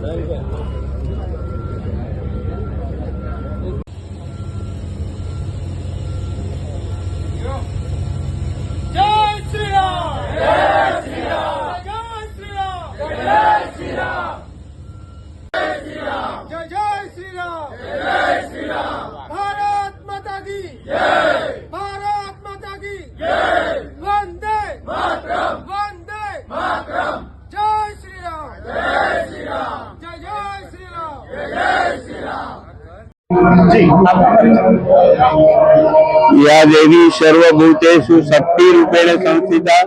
Да, ребят. યા દેવી સર્વભૂતેષુ શક્તિ રૂપેણ સંસ્થિતા?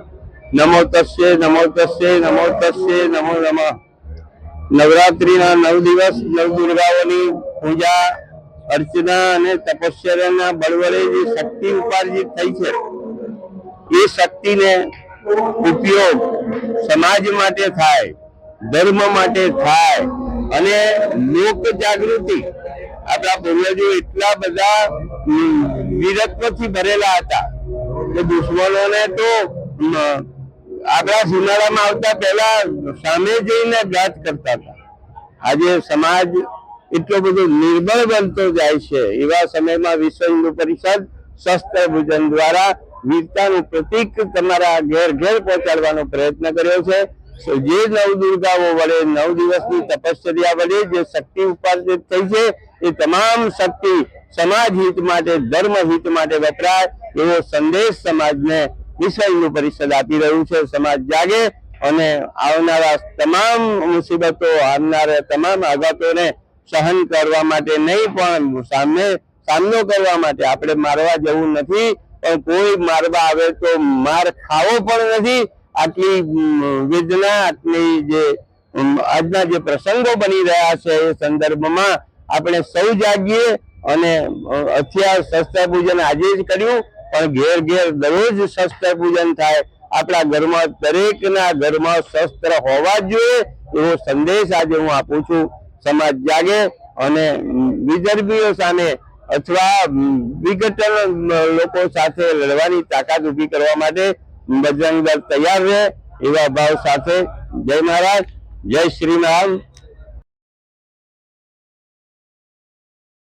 નમો તસ્ય નમો તસ્ય નમો તસ્ય, નમો નમઃ. નવરાત્રીના નવ દિવસ નવ દુર્ગાઓની પૂજા, અર્ચના અને તપશ્ચર્યાના બળવરે જે શક્તિ ઉપાર્જિત થઈ છે, એ શક્તિને ઉપયોગ સમાજ માટે થાય, ધર્મ માટે થાય અને લોક જાગૃતિ. આપણા પૂર્વજો એટલા બધા વીરત્વથી ભરેલા હતા કે દુશ્મનોને તો આપણા સુનાળામાં આવતા પહેલા સામે જઈને ઘાત કરતા હતા. આજે સમાજ એટલો બધો નિર્બળ બનતો જાય છે. એવા સમયમાં વિશ્વ હિન્દુ પરિષદ શસ્ત્ર ભૂજન દ્વારા વીરતાનું પ્રતીક તમારા ઘેર ઘેર પહોંચાડવાનો પ્રયત્ન કર્યો છે. જે નવ દુર્ગાઓ વડે, નવ દિવસની તપશ્ચર્યા વડે જે શક્તિ ઉપાર્જિત થઈ છે, એ તમામ શક્તિ સમાજ હિત માટે, ધર્મ હિત માટે વપરાય એવો સંદેશ સમાજને વિશ્વ પરિષદ આપી રહ્યું છે. સમાજ જાગે અને આવનારા તમામ મુસીબતો, આવનારા તમામ આઘાતોને સહન કરવા માટે નહીં, પણ સામે સામનો કરવા માટે આપણે મારવા જવું નથી. પણ કોઈ મારવા આવે તો માર ખાવો પણ નથી. આટલી વેદના, આટલી જે આજના જે પ્રસંગો બની રહ્યા છે, એ સંદર્ભમાં આપણે સૌ જાગીએ અને અત્યાર શસ્ત્ર પૂજન આજે જ કર્યું, પણ ઘેર ઘેર દરરોજ શસ્ત્ર પૂજન થાય. આપણા ઘરમાં દરેકના ઘરમાં શસ્ત્ર હોવા જ જોઈએ, એવો સંદેશ આજે હું આપું છું. સમાજ જાગે અને વિદર્ભીઓ સામે અથવા વિઘટન લોકો સાથે લડવાની તાકાત ઊભી કરવા માટે બજરંગ દળ તૈયાર રહે એવા ભાવ સાથે. જય મહારાજ જય શ્રી રામ.